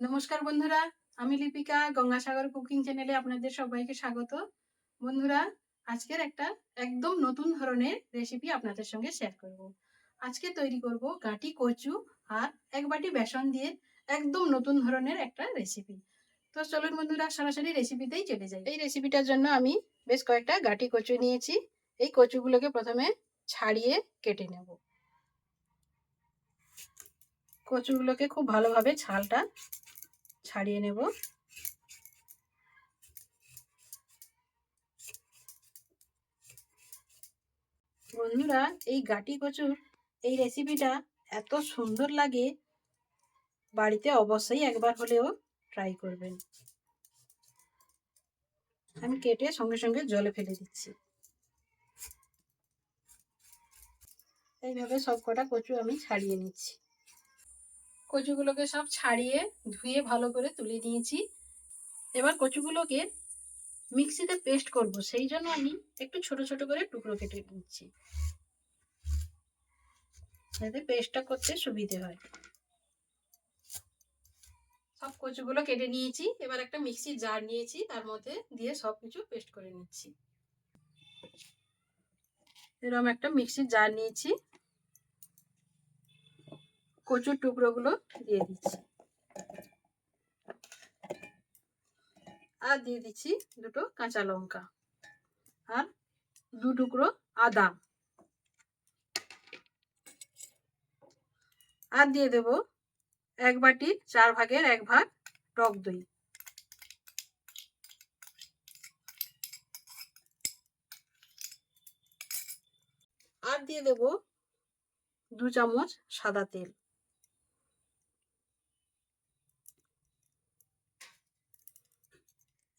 নমস্কার বন্ধুরা, আমি লিপিকা, গঙ্গাসাগর কুকিং চ্যানেলে আপনাদের সবাইকে স্বাগত। বন্ধুরা, আজকের একটা একদম নতুন ধরনের রেসিপি আপনাদের সঙ্গে শেয়ার করব। আজকে তৈরি করব গাঁটি কচু আর এক বাটি বেসন দিয়ে একদম নতুন ধরনের একটা রেসিপি তো চলুন বন্ধুরা, সরাসরি রেসিপিতেই চলে যাই। এই রেসিপিটার জন্য আমি বেশ কয়েকটা গাঁটি কচু নিয়েছি। এই কচুগুলোকে প্রথমে ছাড়িয়ে কেটে নেব। কচুগুলোকে খুব ভালোভাবে ছালটা ছাড়িয়ে নেব। বন্ধুরা, এই গাটি কচুর এই রেসিপিটা এত সুন্দর লাগে, বাড়িতে অবশ্যই একবার হলেও ট্রাই করবেন। আমি কেটে সঙ্গে সঙ্গে জলে ফেলে দিচ্ছি। এইভাবে সব কটা কচু আমি ছাড়িয়ে নিচ্ছি। কচুগুলোকে সব ছাড়িয়ে ধুয়ে ভালো করে তুলে নিয়েছি। এবার কচুগুলোকে মিক্সিতে পেস্ট করব, সেই জন্য আমি একটু ছোট ছোট করে টুকরো কেটে নিচ্ছি। যাতে পেস্টটা করতে সুবিধে হয়। সব কচুগুলো কেটে নিয়েছি, এবার একটা মিক্সি জার নিয়েছি, তার মধ্যে দিয়ে সব কিছু পেস্ট করে নিচ্ছি। এরকম একটা মিক্সির জার নিয়েছি। কচুর টুকরোগুলো দিয়ে দিচ্ছি। আর দিয়ে দিচ্ছি দুটো কাঁচা লঙ্কা আর দু টুকরো আদা। আর দিয়ে দেব এক বাটি চার ভাগের এক ভাগ টক দই। আর দিয়ে দেব দু চামচ সাদা তেল।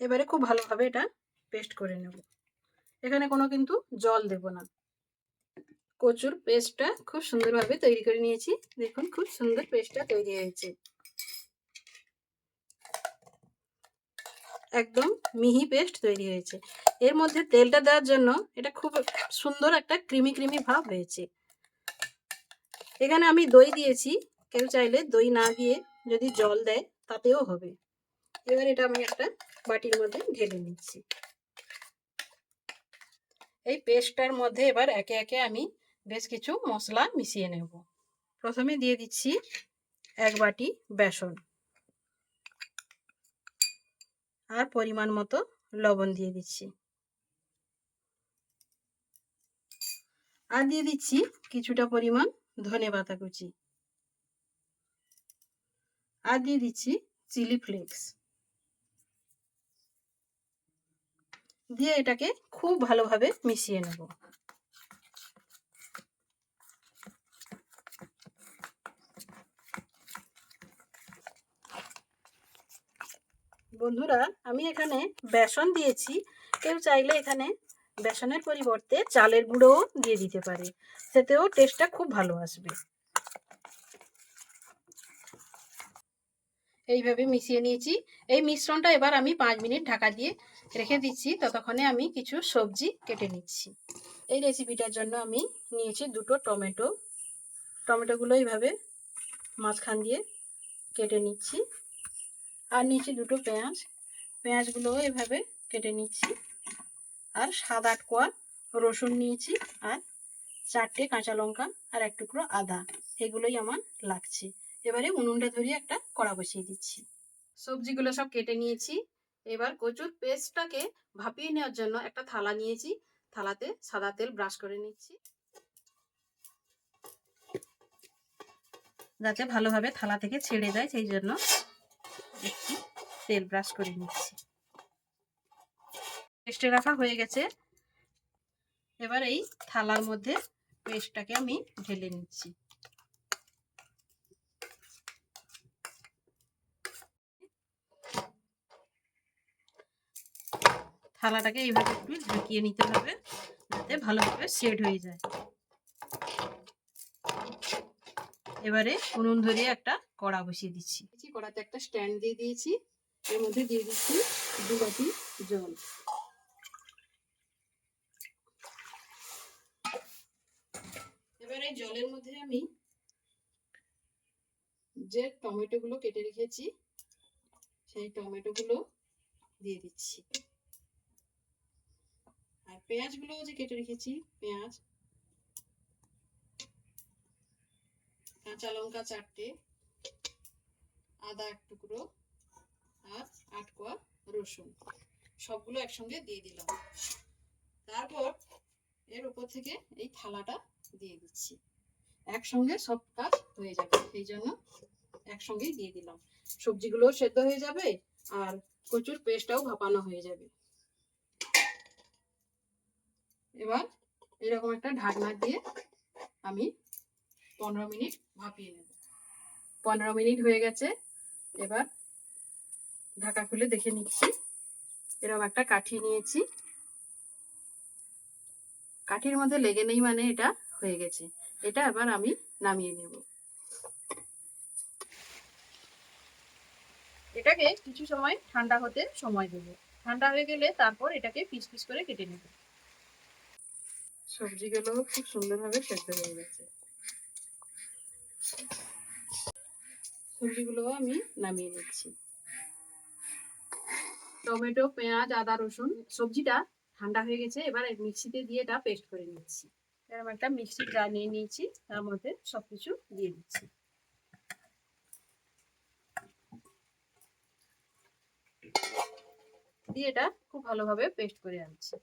এবারে খুব ভালোভাবে এটা পেস্ট করে নেব। এখানে কোনো কিন্তু জল দেব না। কচুর পেস্টটা খুব সুন্দরভাবে তৈরি করে নিয়েছি। দেখুন, খুব সুন্দর পেস্টটা তৈরি হয়েছে। একদম মিহি পেস্ট তৈরি হয়েছে। এর মধ্যে তেলটা দেওয়ার জন্য এটা খুব সুন্দর একটা ক্রিমি ক্রিমি ভাব হয়েছে। এখানে আমি দই দিয়েছি। কেউ চাইলে দই না দিয়ে যদি জল দেয়, তাতেও হবে। এবার এটা আমি একটা বাটির মধ্যে ঢেলে নিচ্ছি। এই পেস্টটার মধ্যে এবার একে একে আমি বেশ কিছু মশলা মিশিয়ে নেব। প্রথমে দিয়ে দিচ্ছি এক বাটি বেসন। আর পরিমাণ মতো লবণ দিয়ে দিচ্ছি। আর দিয়ে দিচ্ছি কিছুটা পরিমাণ ধনে পাতা কুচি। আর দিয়ে দিচ্ছি চিলি ফ্লেক্স। দিয়ে এটাকে খুব ভালোভাবে মিশিয়ে নেব। বন্ধুরা, আমি এখানে বেসন দিয়েছি। কেউ চাইলে এখানে বেসনের পরিবর্তে চালের গুঁড়োও দিয়ে দিতে পারে। সেতেও টেস্টটা খুব ভালো আসবে। এইভাবে মিশিয়ে নিয়েছি। এই মিশ্রণটা এবার আমি পাঁচ মিনিট ঢাকা দিয়ে রেখে দিচ্ছি। ততক্ষণে আমি কিছু সবজি কেটে নিচ্ছি। এই রেসিপিটার জন্য আমি নিয়েছি দুটো টমেটো। টমেটোগুলো এইভাবে মাঝখান দিয়ে কেটে নিচ্ছি। আর নিয়েছি দুটো পেঁয়াজ। পেঁয়াজগুলো এভাবে কেটে নিচ্ছি। আর সাত আট কোয়া রসুন নিয়েছি আর চারটে কাঁচা লঙ্কা আর এক টুকরো আদা। এগুলোই আমার লাগছে। এবারে উনুনটা ধরিয়ে একটা কড়া বসিয়ে দিচ্ছি। সবজিগুলো সব কেটে নিয়েছি। এবার কচুর পেস্টটাকে ভাপিয়ে নেওয়ার জন্য একটা থালা নিয়েছি। থালাতে সাদা তেল ব্রাশ করে নিচ্ছি। যাতে ভালোভাবে থালা থেকে ছেড়ে যায়, সেই জন্য একটু তেল ব্রাশ করে নিচ্ছি। পেস্টে রাখা হয়ে গেছে। এবার এই থালার মধ্যে পেস্টটাকে আমি ঢেলে নিচ্ছি। থালাটাকে এইভাবে একটু ঢাকিয়ে নিতে হবে, যাতে ভালোভাবে সেট হয়ে যায়। এবারে উনুন ধরিয়ে একটা কড়া বসিয়ে দিচ্ছি, কড়াতে একটা স্ট্যান্ড দিয়ে দিয়েছি। এর মধ্যে দিয়ে দিচ্ছি দু বাটি জল। এবারে জলের মধ্যে আমি যে টমেটোগুলো কেটে রেখেছি, সেই টমেটোগুলো দিয়ে দিচ্ছি। আর পেঁয়াজগুলো যে কেটে রেখেছি, পেঁয়াজ, কাঁচা লঙ্কা চারটে, আদা এক টুকরো আর আট কোয়া রসুন, সবগুলো একসঙ্গে দিয়ে দিলাম। তারপর এর উপর থেকে এই থালাটা দিয়ে দিচ্ছি। একসঙ্গে সব কাজ হয়ে যাবে, সেই জন্য একসঙ্গেই দিয়ে দিলাম। সবজিগুলো সেদ্ধ হয়ে যাবে আর কচুর পেস্টটাও ভাপানো হয়ে যাবে। এবার এরকম একটা ঢাকনা দিয়ে আমি পনেরো মিনিট ভাপিয়ে নেব। পনেরো মিনিট হয়ে গেছে, এবার ঢাকা খুলে দেখে নিচ্ছি। এরকম একটা কাঠি নিয়েছি। কাঠির মধ্যে লেগে নেই মানে এটা হয়ে গেছে। এটা এবার আমি নামিয়ে নেব। এটাকে কিছু সময় ঠান্ডা হতে সময় দেবো। ঠান্ডা হয়ে গেলে তারপর এটাকে পিস পিস করে কেটে নেব। সবজিগুলো খুব সুন্দরভাবে সেদ্ধ হয়ে গেছে। সবজিগুলো আমি নামিয়ে নিচ্ছি। টমেটো, পেঁয়াজ, আদা, রসুন সবজিটা ঠান্ডা হয়ে গেছে, এবার মিক্সিতে দিয়ে এটা পেস্ট করে নিচ্ছি। এরকম একটা মিক্সি নিয়ে নিয়েছি, তার মধ্যে সবকিছু দিয়ে দিচ্ছি। দিয়ে এটা খুব ভালোভাবে পেস্ট করে আনছি।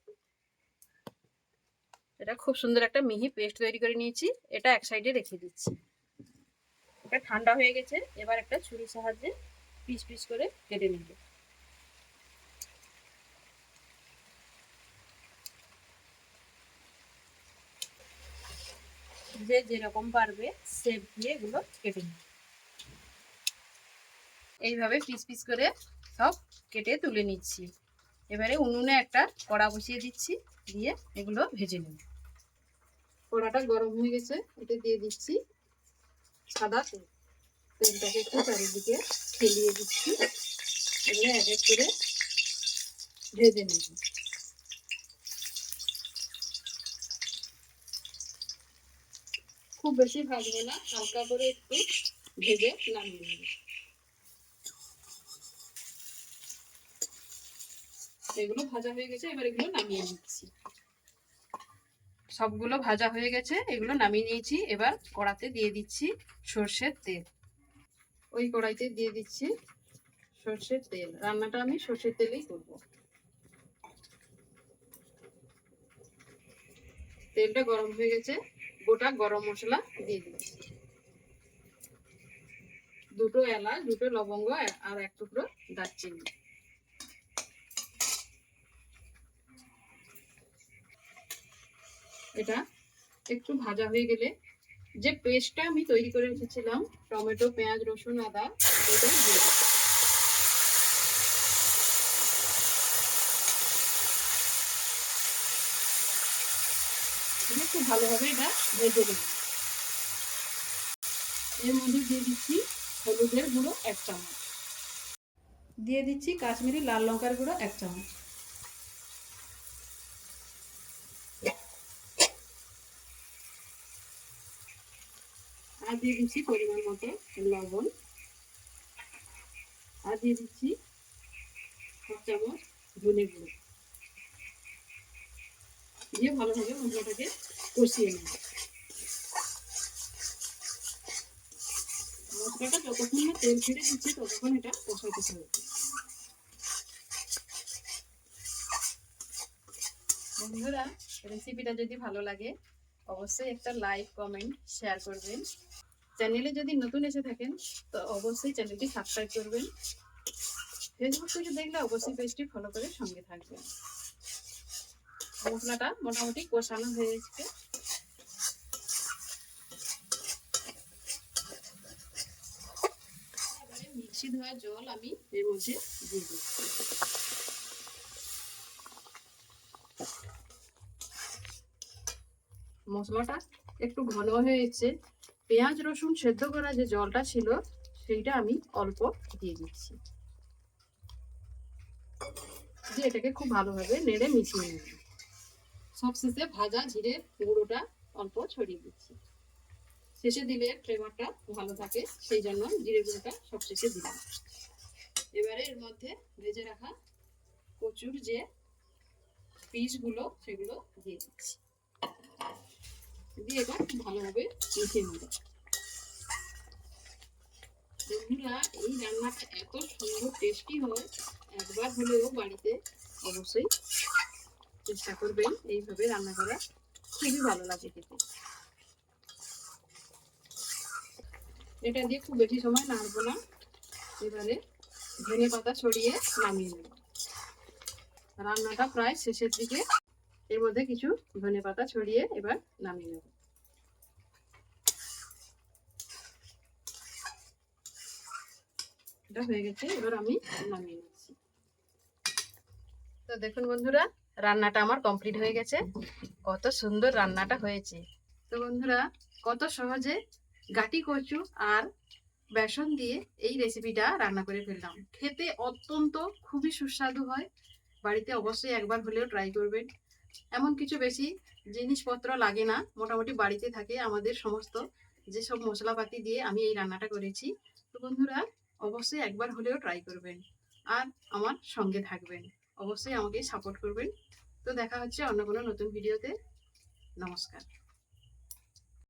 এটা খুব সুন্দর একটা মিহি পেস্ট তৈরি করে নিয়েছি। এটা এক সাইডে রেখে দিচ্ছি। এটা ঠান্ডা হয়ে গেছে। এবার একটা ছুরির সাহায্যে পিস পিস করে কেটে নিব। যে যেরকম পারবে সেপ দিয়ে এগুলো কেটে নিব। এইভাবে পিস পিস করে সব কেটে তুলে নিচ্ছি। এবারে উনুনে একটা কড়া বসিয়ে দিচ্ছি, দিয়ে এগুলো ভেজে নেব। কড়াটা গরম হয়ে গেছে, এটা দিয়ে দিচ্ছি সাদা তেল। তেলটাকে একটু চারিদিকে ফেলিয়ে দিচ্ছি, এগুলো এক এক করে ভেজে নেব। খুব বেশি ভাজবো না, হালকা করে একটু ভেজে নামিয়ে নেব। এগুলো ভাজা হয়ে গেছে, এবার এগুলো নামিয়ে নিচ্ছি। সবগুলো ভাজা হয়ে গেছে, এগুলো নামিয়ে নিয়েছি, এবার কড়াতে দিয়ে দিচ্ছি সর্ষের তেল। ওই কড়াইতে দিয়ে দিচ্ছি সর্ষের তেল। রান্নাটা আমি সর্ষের তেলেই করব। তেলটা গরম হয়ে গেছে, গোটা গরম মশলা দিয়ে দিচ্ছি। দুটো এলাচ, দুটো লবঙ্গ আর এক টুকরো দারচিনি। এটা একটু ভাজা হয়ে গেলে যে পেস্টটা আমি তৈরি করে রেখেছিলাম, টমেটো, পেঁয়াজ, রসুন, আদা, এটা দিয়ে। খুব ভালোভাবে এটা ভেজে নেব এর মধ্যে দিয়ে দিচ্ছি হলুদের গুঁড়ো এক চামচ। দিয়ে দিচ্ছি কাশ্মীরি লাল লঙ্কার গুঁড়ো এক চামচ। আর দিয়ে দিচ্ছি পরিমাণ মতো লবণ। আর দিয়ে দিচ্ছি এক চামচ ধনে গুঁড়ো। দিয়ে ভালোভাবে মশলাটাকে কষিয়ে নেব। মশলাটা যতক্ষণ না তেল ছেড়ে দিচ্ছে, ততক্ষণ এটা কষাতে হবে। বন্ধুরা রেসিপিটা যদি ভালো লাগে, অবশ্যই একটা লাইক কমেন্ট শেয়ার করবেন। চ্যানেলে যদি নতুন এসে থাকেন, তো অবশ্যই চ্যানেলটি সাবস্ক্রাইব করবেন। ফেসবুক থেকে দেখলে অবশ্যই পেজটি ফলো করে সঙ্গে থাকবেন। মশলাটা মোটামুটি কষানো হয়ে গেছে মিক্সি ধোয়া জল আমি এর মধ্যে দিয়ে দিচ্ছি। মশলাটা একটু ঘন হয়েছে পেঁয়াজ, রসুন সেদ্ধ করা যে জলটা ছিল, সেইটা আমি অল্প দিয়ে দিচ্ছি। দিয়ে এটাকে খুব ভালোভাবে নেড়ে মিশিয়ে নেব। সবশেষে ভাজা জিরে গুঁড়োটা অল্প ছড়িয়ে দিচ্ছি। শেষে দিলে ফ্লেভারটা ভালো থাকে, সেই জন্য জিরে গুঁড়োটা সবশেষে দিলাম। এবারে এর মধ্যে ভেজে রাখা কচুর যে পিসগুলো, সেগুলো দিয়ে দিচ্ছি। দিয়ে এবার ভালোভাবে মিশিয়ে নেব। বন্ধুরা, এই রান্নাটা এত সুন্দর টেস্টি হয়, একবার হলেও বাড়িতে অবশ্যই চেষ্টা করবেন এইভাবে রান্না করা। খুবই ভালো লাগে খেতে। এটা দিয়ে খুব বেশি সময় নাড়বো না। এবারে ধনে পাতা ছড়িয়ে নামিয়ে নেব। রান্নাটা প্রায় শেষের দিকে এর মধ্যে কিছু ধনে পাতা ছড়িয়ে এবার নামিয়ে নেব। এটা হয়ে গেছে, এবার আমি নামিয়ে নিচ্ছি। তো দেখুন বন্ধুরা, রান্নাটা আমার কমপ্লিট হয়ে গেছে। কত সুন্দর রান্নাটা হয়েছে। তো বন্ধুরা, কত সহজে গাটি কচু আর বেসন দিয়ে এই রেসিপিটা রান্না করে ফেললাম। খেতে অত্যন্ত খুবই সুস্বাদু হয়। বাড়িতে অবশ্যই একবার হলেও ট্রাই করবেন। এমন কিছু বেশি জিনিসপত্র লাগে না, মোটামুটি বাড়িতে থাকে আমাদের সমস্ত যেসব মশলাপাতি দিয়ে আমি এই রান্নাটা করেছি। তো বন্ধুরা, অবশ্যই একবার হলেও ট্রাই করবেন আর আমার সঙ্গে থাকবেন। অবশ্যই আমাকে সাপোর্ট করবেন। তো দেখা হচ্ছে অন্য কোনো নতুন ভিডিওতে নমস্কার।